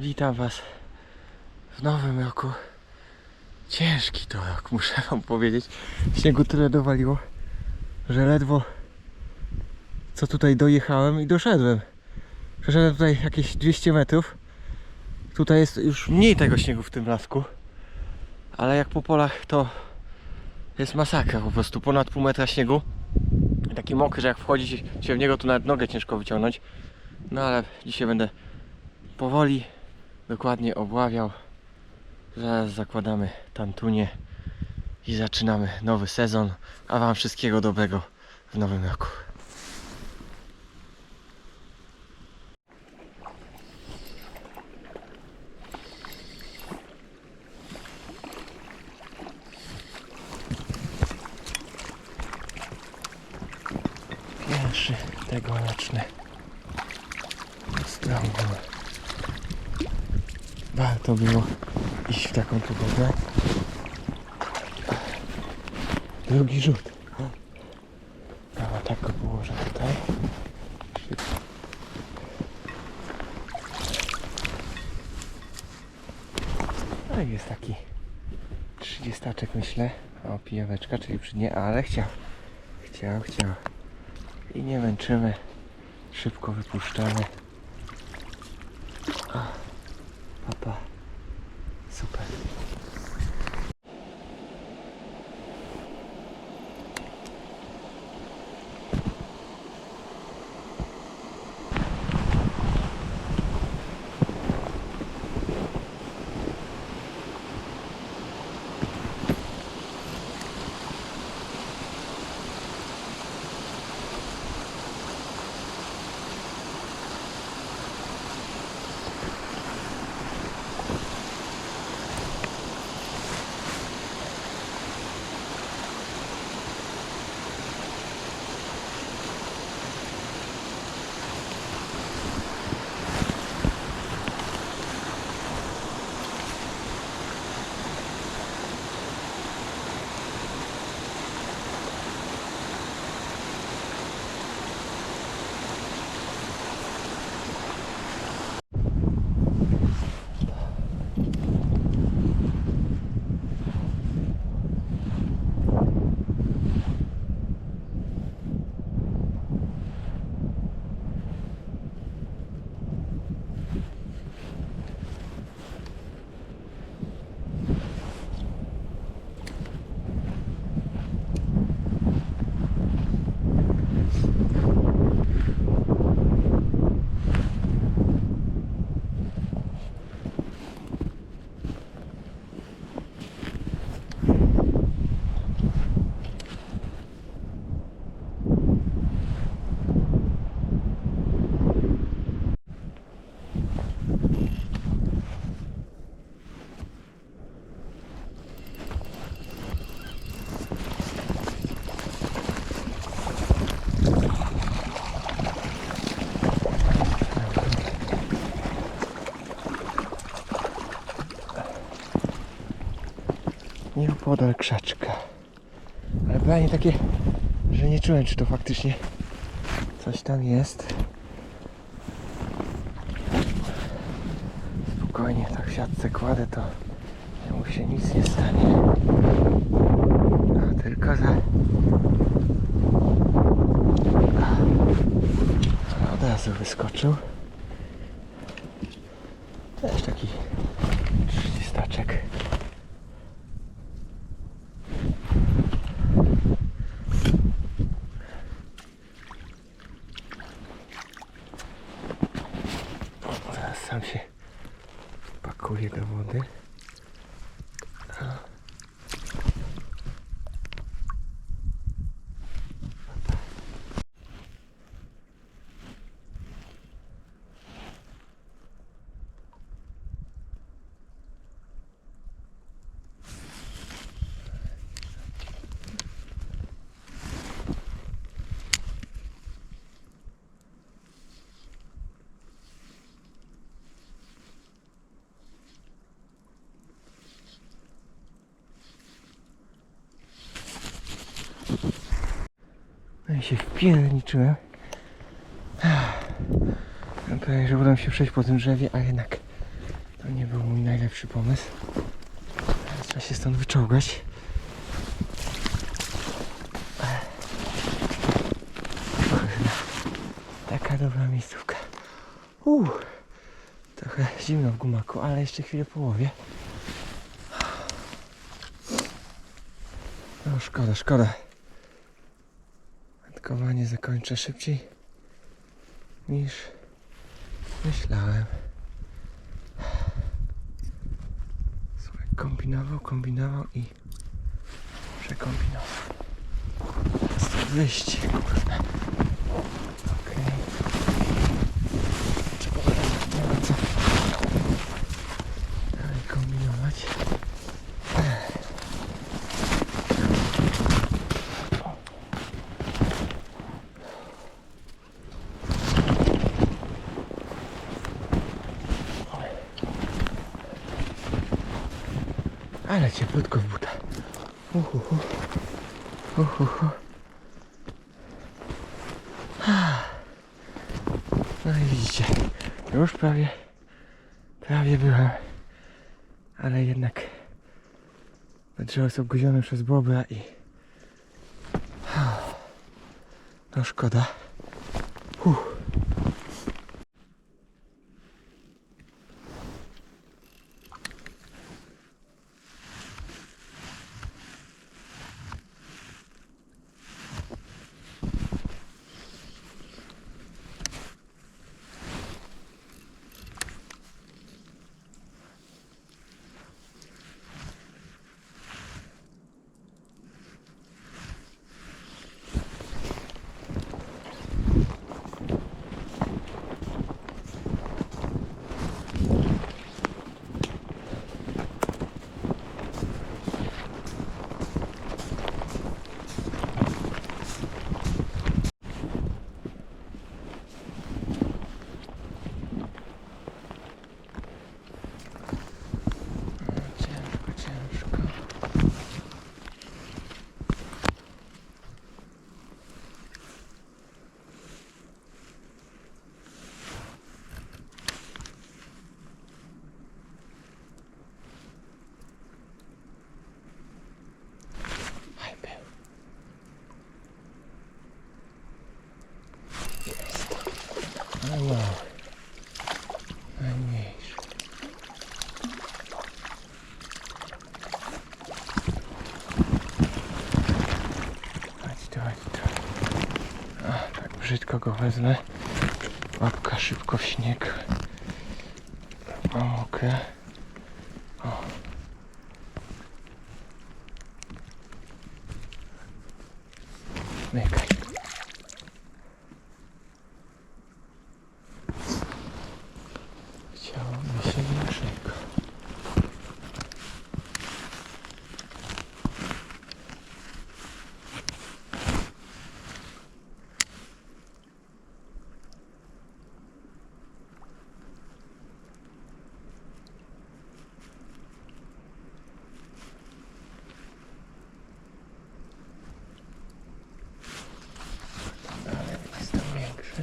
Witam Was w nowym roku. Ciężki to rok, muszę Wam powiedzieć. Śniegu tyle dowaliło, że ledwo co tutaj dojechałem i doszedłem. Przeszedłem tutaj jakieś 200 metrów. Tutaj jest już mniej tego śniegu w tym lasku. Ale jak po polach to jest masakra po prostu. Ponad pół metra śniegu. Taki mokry, że jak wchodzi się w niego to nawet nogę ciężko wyciągnąć. No ale dzisiaj będę powoli, dokładnie obławiał. Zaraz zakładamy tantunię i zaczynamy nowy sezon. A Wam wszystkiego dobrego w nowym roku. Pierwszy tegoroczny strągol. Warto było iść w taką pogodę. Drugi rzut. Dobra, tak go położę tutaj. No i jest taki 30 myślę. O, pijaweczka, czyli przy nie, ale chciał. Chciał, chciał. I nie męczymy. Szybko wypuszczamy. O, papa. Nieopodal krzaczka. Ale pytanie takie, że nie czułem, czy to faktycznie coś tam jest. Spokojnie, tak w siatce kładę, to mu się nic nie stanie. A tylko. Ale od razu wyskoczył. Też taki trzydziestaczek. Zaraz sam się pakuje do wody. Się wpierniczyłem. Mam pewien, że uda mi się przejść po tym drzewie, a jednak To nie był mój najlepszy pomysł. Trzeba się stąd wyczołgać. Taka dobra miejscówka. Uuu, trochę zimno w gumaku, ale jeszcze chwilę połowie. No szkoda, szkoda. Wędkowanie zakończę szybciej niż myślałem. Słuchaj, kombinował, kombinował i przekombinował. To wyjść, kurde. Okej. Ma co dalej kombinować. Ale cieplutko w butach. Uhuhu. Uhuhu. Ah. No i widzicie, już prawie, prawie byłem. Ale jednak drzewa są guzione przez bobra i no szkoda. Uff. Ciężko, ciężko. Aj, był. Jest. Ale mały. Najmniejszy. Chodź tu, chodź tu. A, tak brzydko go wezmę. Łapka szybko w śnieg. O, mokre. O. Mykaj. Chciałoby się większego. Ale jest tam większy.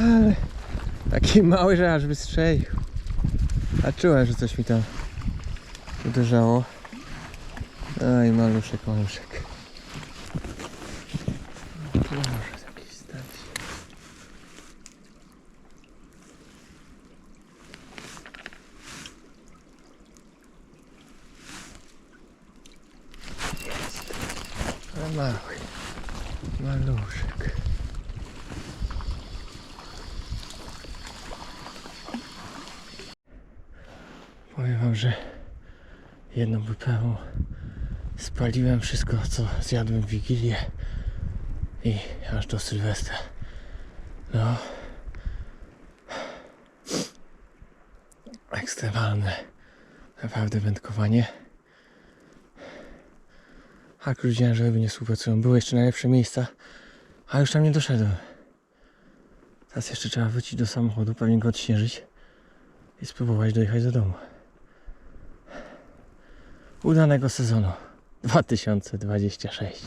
Ale taki mały, że aż wystrzelił. A czułem, że coś mi tam uderzało. Aj, maluszek, maluszek. Powiem wam, że jedną wyprawą spaliłem wszystko, co zjadłem w Wigilię i aż do Sylwestra. No. Ekstremalne. Naprawdę wędkowanie. A wiedziałem, że ryby nie współpracują. Były jeszcze najlepsze miejsca, a już tam nie doszedłem. Teraz jeszcze trzeba wrócić do samochodu, pewnie go odśnieżyć i spróbować dojechać do domu. Udanego sezonu 2026.